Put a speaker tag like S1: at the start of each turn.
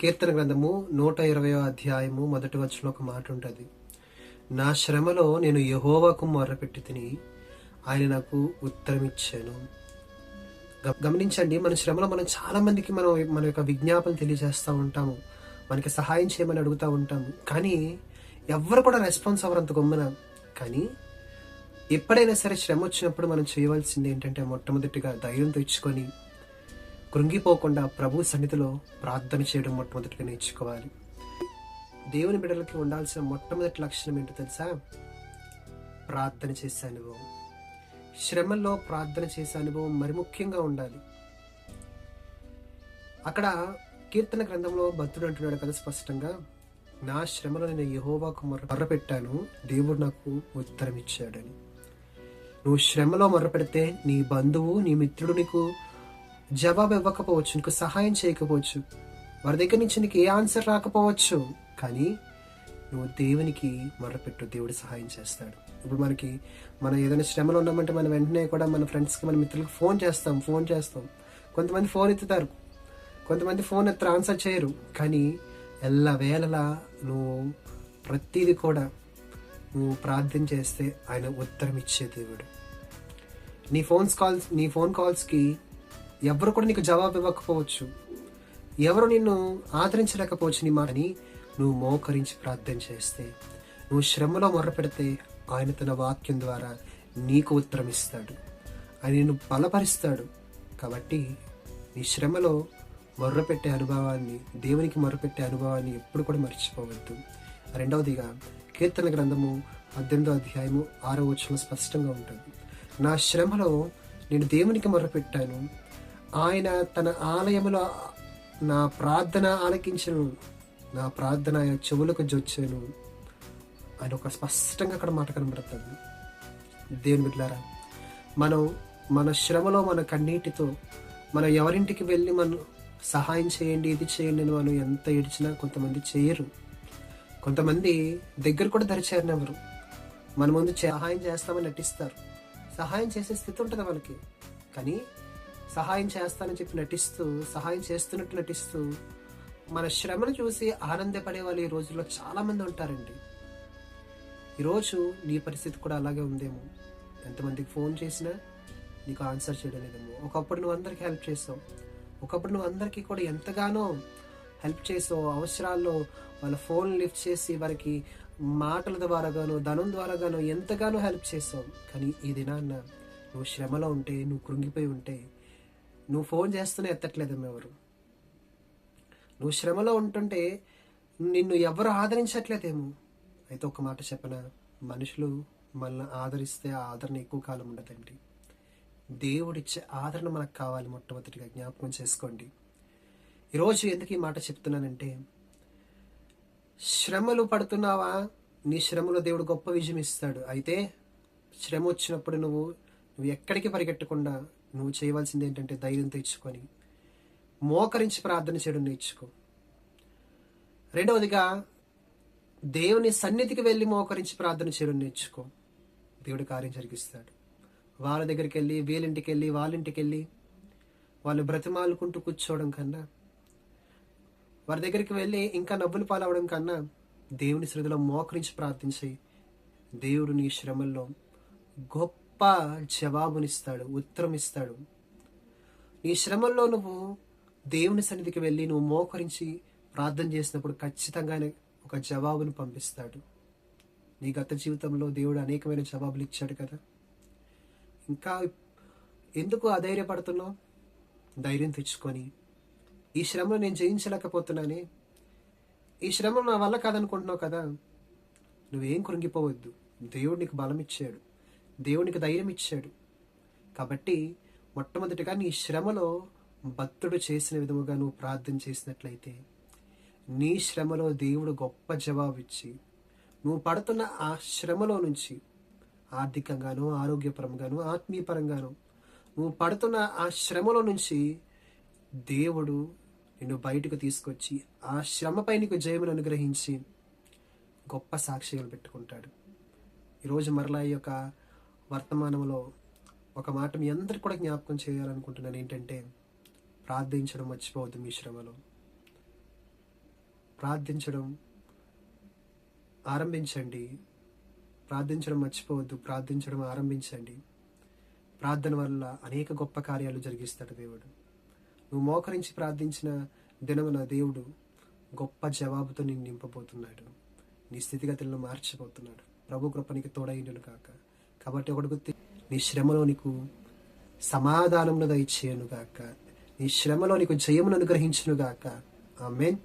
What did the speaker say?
S1: కీర్తన గ్రంథము నూట ఇరవై అధ్యాయము మొదటి వచ్చిన ఒక మాట ఉంటుంది. నా శ్రమలో నేను యహోవాకు మొర్రపెట్టి తిని ఆయన నాకు ఉత్తరం ఇచ్చాను గ- గమనించండి మన శ్రమలో మనం చాలా మందికి మనం మన యొక్క విజ్ఞాపన తెలియజేస్తూ ఉంటాము. మనకి సహాయం చేయమని అడుగుతూ ఉంటాము. కానీ ఎవ్వరు కూడా రెస్పాన్స్ అవ్వరంత అంత గమ్మున. కానీ ఎప్పుడైనా సరే శ్రమ వచ్చినప్పుడు మనం చేయవలసింది ఏంటంటే మొట్టమొదటిగా ధైర్యం తెచ్చుకొని కృంగిపోకుండా ప్రభు సన్నిధిలో ప్రార్థన చేయడం మొట్టమొదటిగా నేర్చుకోవాలి. దేవుని బిడ్డలకి ఉండాల్సిన మొట్టమొదటి లక్షణం ఏంటో తెలుసా? ప్రార్థన చేసే అనుభవం. శ్రమల్లో ప్రార్థన చేసే అనుభవం మరి ముఖ్యంగా ఉండాలి. అక్కడ కీర్తన గ్రంథంలో భక్తుడు అంటున్నాడు కదా స్పష్టంగా నా శ్రమలో నేను యహోవాకు మర్ర పెట్టాను దేవుడు నాకు ఉత్తరం ఇచ్చాడని నువ్వు శ్రమలో మొర్రపెడితే నీ బంధువు నీ మిత్రుడు నీకు జవాబు ఇవ్వకపోవచ్చు నీకు సహాయం చేయకపోవచ్చు. వారి దగ్గర నుంచి నీకు ఏ ఆన్సర్ రాకపోవచ్చు. కానీ నువ్వు దేవునికి మొరపెట్టు దేవుడు సహాయం చేస్తాడు. ఇప్పుడు మనకి మనం ఏదైనా శ్రమలో ఉన్నామంటే మనం వెంటనే కూడా మన ఫ్రెండ్స్కి మన మిత్రులకు ఫోన్ చేస్తాం ఫోన్ చేస్తాం. కొంతమంది ఫోన్ ఎత్తుతారు. కొంతమంది ఫోన్ ఎత్తరు ఆన్సర్ చేయరు. కానీ ఎల్లవేళలా నువ్వు ప్రతిదీ కూడా నువ్వు ప్రార్థన చేస్తే ఆయన ఉత్తరం ఇచ్చే దేవుడు. నీ ఫోన్స్ కాల్స్ నీ ఫోన్ కాల్స్కి ఎవరు కూడా నీకు జవాబు ఇవ్వకపోవచ్చు. ఎవరు నిన్ను ఆదరించలేకపోవచ్చు నీ మాటని. నువ్వు మోకరించి ప్రార్థన చేస్తే నువ్వు శ్రమలో మొర్ర పెడితే ఆయన తన వాక్యం ద్వారా నీకు ఉత్తరం ఇస్తాడు. ఆయన నిన్ను బలపరుస్తాడు. కాబట్టి నీ శ్రమలో మొర్రపెట్టే అనుభవాన్ని దేవునికి మొర్రపెట్టే అనుభవాన్ని ఎప్పుడు కూడా మర్చిపోవద్దు. రెండవదిగా కీర్తన గ్రంథము పద్దెనిమిదో అధ్యాయము ఆరో వచనం స్పష్టంగా ఉంటుంది. నా శ్రమలో నేను దేవునికి మొర్రపెట్టాను. ఆయన తన ఆలయంలో నా ప్రార్థన ఆలకించను. నా ప్రార్థన ఆయన చెవులకు జొచ్చాను ఆయన ఒక స్పష్టంగా అక్కడ మాట కనబడుతుంది. దేవుని బిడ్డారా మనం మన శ్రమలో మన కన్నీటితో మనం ఎవరింటికి వెళ్ళి మనం సహాయం చేయండి ఇది చేయండి అని మనం ఎంత ఏడ్చినా కొంతమంది చేయరు. కొంతమంది దగ్గర కూడా దరిచేరినెవరు మన ముందు చే- సహాయం చేస్తామని నటిస్తారు. సహాయం చేసే స్థితి ఉంటుంది వాళ్ళకి. కానీ సహాయం చేస్తానని చెప్పి నటిస్తూ సహాయం చేస్తున్నట్టు నటిస్తూ మన శ్రమను చూసి ఆనందపడే వాళ్ళు ఈ రోజుల్లో చాలామంది ఉంటారండి. ఈరోజు నీ పరిస్థితి కూడా అలాగే ఉందేమో. ఎంతమందికి ఫోన్ చేసినా నీకు ఆన్సర్ చేయడం లేదేమో. ఒకప్పుడు నువ్వు అందరికీ హెల్ప్ చేసావు. ఒకప్పుడు నువ్వు అందరికీ కూడా ఎంతగానో హెల్ప్ చేసావు. అవసరాల్లో వాళ్ళ ఫోన్ లిఫ్ట్ చేసి వారికి మాటల ద్వారాగాను ధనం ద్వారాగాను ఎంతగానో హెల్ప్ చేసావు. కానీ ఈ దినాన్న నువ్వు శ్రమలో ఉంటే నువ్వు కృంగిపోయి ఉంటే నువ్వు ఫోన్ చేస్తూనే ఎత్తట్లేదమ్మ ఎవరు. నువ్వు శ్రమలో ఉంటుంటే నిన్ను ఎవరు ఆదరించట్లేదేమో. అయితే ఒక మాట చెప్పన? మనుషులు మనల్ని ఆదరిస్తే ఆ ఆదరణ ఎక్కువ కాలం ఉండదండి. దేవుడిచ్చే ఆదరణ మనకు కావాలి మొట్టమొదటిగా. జ్ఞాపకం చేసుకోండి. ఈరోజు ఎందుకు ఈ మాట చెప్తున్నానంటే శ్రమలు పడుతున్నావా? నీ శ్రమలో దేవుడు గొప్ప విజయం ఇస్తాడు. అయితే శ్రమ వచ్చినప్పుడు నువ్వు నువ్వు ఎక్కడికి పరిగెట్టకుండా నువ్వు చేయవలసింది ఏంటంటే ధైర్యం తెచ్చుకొని మోకరించి ప్రార్థన చేయడం నేర్చుకో. రెండవదిగా దేవుని సన్నిధికి వెళ్ళి మోకరించి ప్రార్థన చేయడం నేర్చుకో. దేవుడు కార్యం జరిగిస్తాడు. వాళ్ళ దగ్గరికి వెళ్ళి వీళ్ళింటికి వెళ్ళి వాళ్ళింటికి వెళ్ళి వాళ్ళు బ్రతిమాలుకుంటూ కూర్చోవడం కన్నా వారి దగ్గరికి వెళ్ళి ఇంకా నవ్వులు పాలవడం కన్నా దేవుని శ్రద్ధలో మోకరించి ప్రార్థించి దేవుడు నీ శ్రమల్లో గొప్ప జవాబునిస్తాడు ఉత్తరం ఇస్తాడు నీ శ్రమల్లో నువ్వు దేవుని సన్నిధికి వెళ్ళి నువ్వు మోకరించి ప్రార్థన చేసినప్పుడు ఖచ్చితంగా ఒక జవాబును పంపిస్తాడు. నీ గత జీవితంలో దేవుడు అనేకమైన జవాబులు ఇచ్చాడు కదా. ఇంకా ఎందుకు అధైర్యపడుతున్నావు? ధైర్యం తెచ్చుకొని. ఈ శ్రమను నేను జయించలేకపోతున్నానే. ఈ శ్రమ నా వల్ల కాదనుకుంటున్నావు కదా. నువ్వేం కృంగిపోవద్దు. దేవుడు నీకు బలం ఇచ్చాడు దేవునికి ధైర్యం ఇచ్చాడు. కాబట్టి మొట్టమొదటిగా నీ శ్రమలో భక్తుడు చేసిన విధముగా నువ్వు ప్రార్థన చేసినట్లయితే నీ శ్రమలో దేవుడు గొప్ప జవాబు ఇచ్చి నువ్వు పడుతున్న ఆ శ్రమలో నుంచి ఆర్థికంగాను ఆరోగ్యపరంగాను ఆత్మీయపరంగాను నువ్వు పడుతున్న ఆ శ్రమలో నుంచి దేవుడు నిన్ను బయటకు తీసుకొచ్చి ఆ శ్రమపై నీకు జయమును అనుగ్రహించి గొప్ప సాక్ష్యాలు పెట్టుకుంటాడు. ఈరోజు మరలా ఈ యొక్క వర్తమానంలో ఒక మాట మీ అందరికి కూడా జ్ఞాపకం చేయాలనుకుంటున్నాను ఏంటంటే ప్రార్థించడం మర్చిపోవద్దు మీ శ్రమలో. ప్రార్థించడం ఆరంభించండి. ప్రార్థించడం మర్చిపోవద్దు ప్రార్థించడం ఆరంభించండి. ప్రార్థన వల్ల అనేక గొప్ప కార్యాలు జరిగిస్తాడు దేవుడు. నువ్వు మోకరించి ప్రార్థించిన దినమున దేవుడు గొప్ప జవాబుతో నిన్ను నింపబోతున్నాడు. నీ స్థితిగతులను మార్చిపోతున్నాడు. ప్రభు కృపనికి నీకు తోడైండును కాక కాబట్టి ఒకటి గుర్తి నీ శ్రమలో నీకు సమాధానమును దయచేయనుగాక. నీ శ్రమలో నీకు జయమును అనుగ్రహించునుగాక. ఆమెన్.